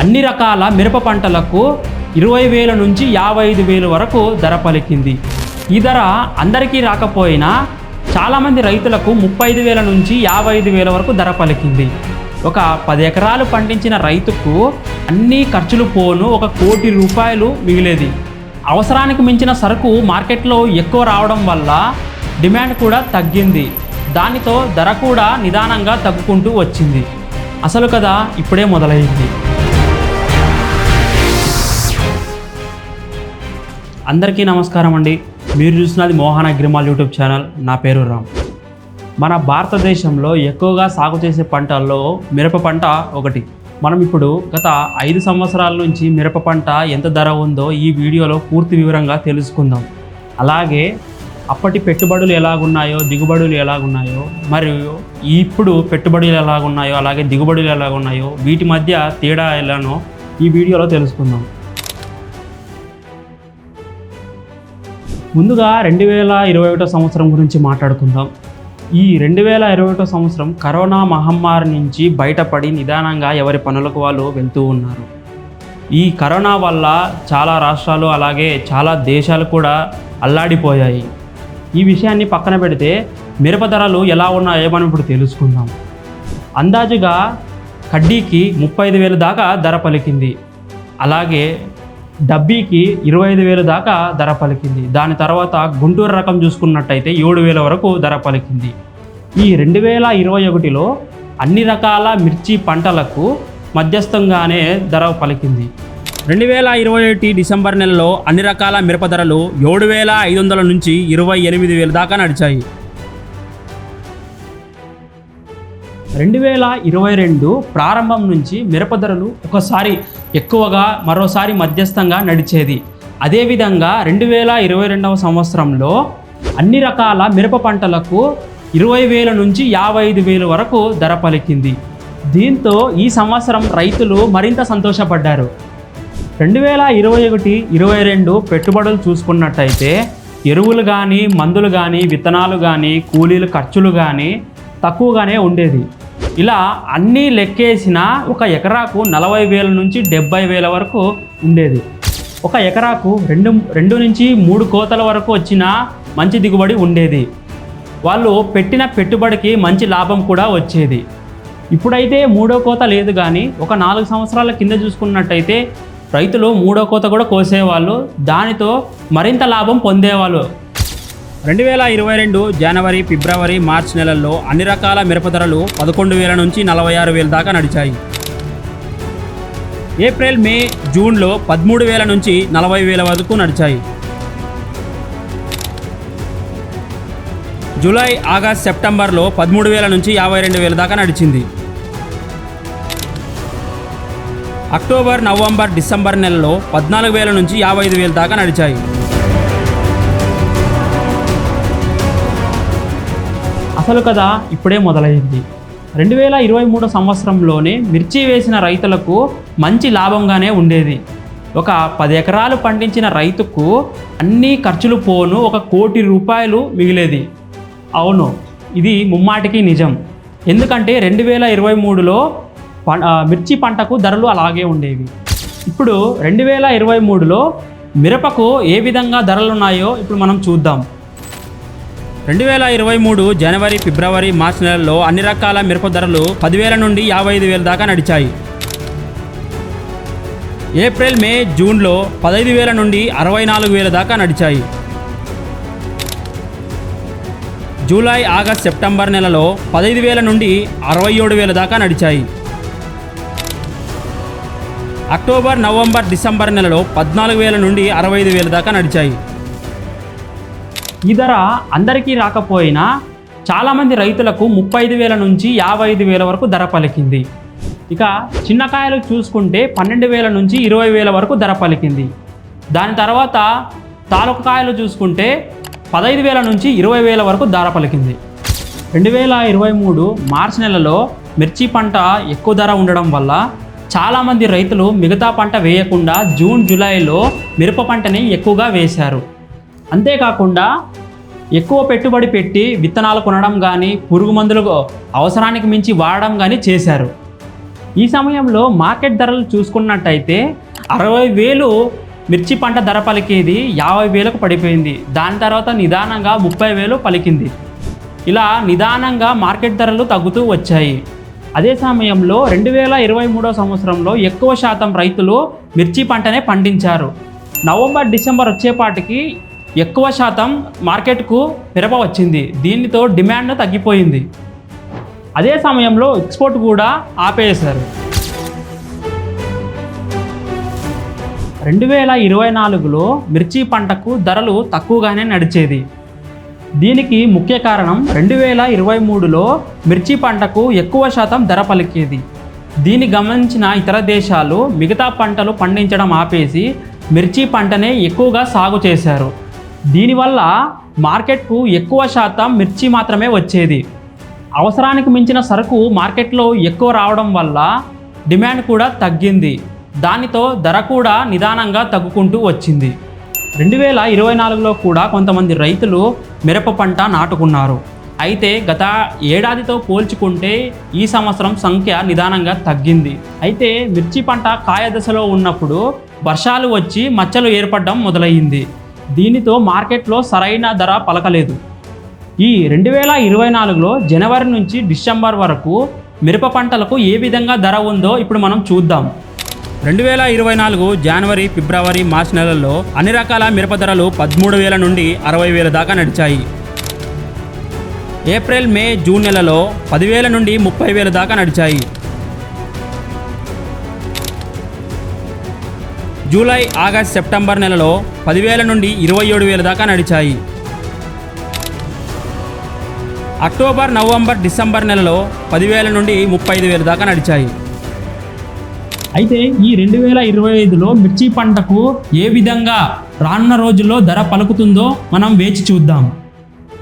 అన్ని రకాల మిరప పంటలకు ఇరవై వేల నుంచి యాభై ఐదు వేల వరకు ధర పలికింది. ఈ ధర అందరికీ రాకపోయినా చాలామంది రైతులకు ముప్పై ఐదు వేల నుంచి యాభై ఐదు వేల వరకు ధర పలికింది. ఒక పది ఎకరాలు పండించిన రైతుకు అన్ని ఖర్చులు పోను ఒక కోటి రూపాయలు మిగిలేది. అవసరానికి మించిన సరుకు మార్కెట్లో ఎక్కువ రావడం వల్ల డిమాండ్ కూడా తగ్గింది. దానితో ధర కూడా నిదానంగా తగ్గుకుంటూ వచ్చింది. అసలు కదా ఇప్పుడే మొదలైంది. అందరికీ నమస్కారం అండి. మీరు చూస్తున్నది మోహన అగ్రిమాల్ యూట్యూబ్ ఛానల్. నా పేరు రామ్. మన భారతదేశంలో ఎక్కువగా సాగు చేసే పంటల్లో మిరప పంట ఒకటి. మనం ఇప్పుడు గత ఐదు సంవత్సరాల నుంచి మిరప పంట ఎంత ధర ఉందో ఈ వీడియోలో పూర్తి వివరంగా తెలుసుకుందాం. అలాగే అప్పటి పెట్టుబడులు ఎలాగున్నాయో దిగుబడులు ఎలాగున్నాయో మరియు ఇప్పుడు పెట్టుబడులు ఎలాగున్నాయో అలాగే దిగుబడులు ఎలాగున్నాయో వీటి మధ్య తేడా ఎలానో ఈ వీడియోలో తెలుసుకుందాం. ముందుగా రెండు వేల ఇరవై ఒకటో సంవత్సరం గురించి మాట్లాడుకుందాం. ఈ రెండు వేల ఇరవై ఒకటో సంవత్సరం కరోనా మహమ్మారి నుంచి బయటపడి నిదానంగా ఎవరి పనులకు వాళ్ళు వెళ్తూ ఉన్నారు. ఈ కరోనా వల్ల చాలా రాష్ట్రాలు అలాగే చాలా దేశాలు కూడా అల్లాడిపోయాయి. ఈ విషయాన్ని పక్కన పెడితే మిరప ధరలు ఎలా ఉన్నాయో మనం ఇప్పుడు తెలుసుకుందాం. అందాజుగా కడ్డీకి ముప్పై ఐదు వేలు దాకా ధర పలికింది. అలాగే డబ్బీకి ఇరవై ఐదు వేలు దాకా ధర పలికింది. దాని తర్వాత గుంటూరు రకం చూసుకున్నట్టయితే ఏడు వేల వరకు ధర పలికింది. ఈ రెండు వేల ఇరవై ఒకటిలో అన్ని రకాల మిర్చి పంటలకు మధ్యస్థంగానే ధర పలికింది. రెండు వేల ఇరవై ఒకటి డిసెంబర్ నెలలో అన్ని రకాల మిరప ధరలు ఏడు వేల ఐదు వందల నుంచి ఇరవై ఎనిమిది వేల దాకా నడిచాయి. రెండు వేల ఇరవై రెండు ప్రారంభం నుంచి మిరప ధరలు ఒకసారి ఎక్కువగా మరోసారి మధ్యస్థంగా నడిచేది. అదేవిధంగా రెండు వేల ఇరవై రెండవ సంవత్సరంలో అన్ని రకాల మిరప పంటలకు ఇరవై వేల నుంచి యాభై ఐదు వేల వరకు ధర పలికింది. దీంతో ఈ సంవత్సరం రైతులు మరింత సంతోషపడ్డారు. రెండు వేల ఇరవై ఒకటి ఇరవై రెండు పెట్టుబడులు చూసుకున్నట్టయితే ఎరువులు కానీ మందులు కానీ విత్తనాలు కానీ కూలీలు ఖర్చులు కానీ తక్కువగానే ఉండేది. ఇలా అన్నీ లెక్కేసిన ఒక ఎకరాకు నలభై వేల నుంచి డెబ్బై వేల వరకు ఉండేది. ఒక ఎకరాకు రెండు రెండు నుంచి మూడు కోతల వరకు వచ్చిన మంచి దిగుబడి ఉండేది. వాళ్ళు పెట్టిన పెట్టుబడికి మంచి లాభం కూడా వచ్చేది. ఇప్పుడైతే మూడో కోత లేదు కానీ ఒక నాలుగు సంవత్సరాల కింద చూసుకున్నట్టయితే రైతులు మూడో కోత కూడా కోసేవాళ్ళు. దానితో మరింత లాభం పొందేవాళ్ళు. రెండు వేల ఇరవై రెండు జనవరి ఫిబ్రవరి మార్చ్ నెలల్లో అన్ని రకాల మిరప ధరలు పదకొండు వేల నుంచి నలభై ఆరు వేల దాకా నడిచాయి. ఏప్రిల్ మే జూన్లో పదమూడు వేల నుంచి నలభై వేల వరకు నడిచాయి. జూలై ఆగస్ట్ సెప్టెంబర్లో పదమూడు వేల నుంచి యాభై రెండు వేల దాకా నడిచింది. అక్టోబర్ నవంబర్ డిసెంబర్ నెలలో పద్నాలుగు వేల నుంచి యాభై ఐదు వేల దాకా నడిచాయి. అసలు కదా ఇప్పుడే మొదలైంది. రెండు వేల ఇరవై మూడు సంవత్సరంలోనే మిర్చి వేసిన రైతులకు మంచి లాభంగానే ఉండేది. ఒక పది ఎకరాలు పండించిన రైతుకు అన్ని ఖర్చులు పోను ఒక కోటి రూపాయలు మిగిలేది. అవును ఇది ముమ్మాటికి నిజం. ఎందుకంటే రెండు వేల ఇరవై మూడులో ప- మిర్చి పంటకు ధరలు అలాగే ఉండేవి. ఇప్పుడు రెండు వేల ఇరవై మూడులో మిరపకు ఏ విధంగా ధరలు ఉన్నాయో ఇప్పుడు మనం చూద్దాం. రెండు వేల ఇరవై మూడు జనవరి ఫిబ్రవరి మార్చ్ నెలల్లో అన్ని రకాల మిరప ధరలు పదివేల నుండి యాభై ఐదు వేల దాకా నడిచాయి. ఏప్రిల్ మే జూన్లో పదహైదు వేల నుండి అరవై నాలుగు వేల దాకా నడిచాయి. జూలై ఆగస్ట్ సెప్టెంబర్ నెలలో పదహైదు వేల నుండి అరవై ఏడు వేల దాకా నడిచాయి. అక్టోబర్ నవంబర్ డిసెంబర్ నెలలో పద్నాలుగు వేల నుండి అరవై ఐదు వేల దాకా నడిచాయి. ఈ ధర అందరికీ రాకపోయినా చాలామంది రైతులకు ముప్పై ఐదు వేల నుంచి యాభై ఐదు వేల వరకు ధర పలికింది. ఇక చిన్న కాయలు చూసుకుంటే పన్నెండు వేల నుంచి ఇరవై వేల వరకు ధర పలికింది. దాని తర్వాత తాలూకు కాయలు చూసుకుంటే పదహైదు వేల నుంచి ఇరవై వేల వరకు ధర పలికింది. రెండు వేల ఇరవై మూడు మార్చి నెలలో మిర్చి పంట ఎక్కువ ధర ఉండడం వల్ల చాలామంది రైతులు మిగతా పంట వేయకుండా జూన్ జూలైలో మిరప పంటని ఎక్కువగా వేశారు. అంతేకాకుండా ఎక్కువ పెట్టుబడి పెట్టి విత్తనాలు కొనడం కానీ పురుగు మందులు అవసరానికి మించి వాడడం కానీ చేశారు. ఈ సమయంలో మార్కెట్ ధరలు చూసుకున్నట్టయితే అరవై వేలు మిర్చి పంట ధర పలికేది యాభై వేలకు పడిపోయింది. దాని తర్వాత నిదానంగా ముప్పై వేలు పలికింది. ఇలా నిదానంగా మార్కెట్ ధరలు తగ్గుతూ వచ్చాయి. అదే సమయంలో రెండు వేల ఇరవై మూడో సంవత్సరంలో ఎక్కువ శాతం రైతులు మిర్చి పంటనే పండించారు. నవంబర్ డిసెంబర్ వచ్చేపాటికి ఎక్కువ శాతం మార్కెట్కు మిరప వచ్చింది. దీనితో డిమాండ్ తగ్గిపోయింది. అదే సమయంలో ఎక్స్పోర్ట్ కూడా ఆపేశారు. రెండు వేల ఇరవై నాలుగులో మిర్చి పంటకు ధరలు తక్కువగానే నడిచేది. దీనికి ముఖ్య కారణం రెండు వేల ఇరవై మూడులో మిర్చి పంటకు ఎక్కువ శాతం ధర పలికేది. దీన్ని గమనించిన ఇతర దేశాలు మిగతా పంటలు పండించడం ఆపేసి మిర్చి పంటనే ఎక్కువగా సాగు చేశారు. దీనివల్ల మార్కెట్కు ఎక్కువ శాతం మిర్చి మాత్రమే వచ్చేది. అవసరానికి మించిన సరుకు మార్కెట్లో ఎక్కువ రావడం వల్ల డిమాండ్ కూడా తగ్గింది. దానితో ధర కూడా నిదానంగా తగ్గుకుంటూ వచ్చింది. రెండు వేల ఇరవై నాలుగులో కూడా కొంతమంది రైతులు మిరప పంట నాటుకున్నారు. అయితే గత ఏడాదితో పోల్చుకుంటే ఈ సంవత్సరం సంఖ్య నిదానంగా తగ్గింది. అయితే మిర్చి పంట కాయ దశలో ఉన్నప్పుడు వర్షాలు వచ్చి మచ్చలు ఏర్పడడం మొదలయ్యింది. దీనితో మార్కెట్లో సరైన ధర పలకలేదు. ఈ రెండు వేల ఇరవై నాలుగులో జనవరి నుంచి డిసెంబర్ వరకు మిరప పంటలకు ఏ విధంగా ధర ఉందో ఇప్పుడు మనం చూద్దాం. రెండు వేల ఇరవై నాలుగు జనవరి ఫిబ్రవరి మార్చి నెలల్లో అన్ని రకాల మిరప ధరలు పదమూడు వేల నుండి అరవై వేల దాకా నడిచాయి. ఏప్రిల్ మే జూన్ నెలలో పదివేల నుండి ముప్పై వేల దాకా నడిచాయి. జూలై ఆగస్ట్ సెప్టెంబర్ నెలలో పదివేల నుండి ఇరవై ఏడు వేల దాకా నడిచాయి. అక్టోబర్ నవంబర్ డిసెంబర్ నెలలో పదివేల నుండి ముప్పై ఐదు వేల దాకా నడిచాయి. అయితే ఈ రెండు వేల ఇరవై ఐదులో మిర్చి పంటకు ఏ విధంగా రానున్న రోజుల్లో ధర పలుకుతుందో మనం వేచి చూద్దాం.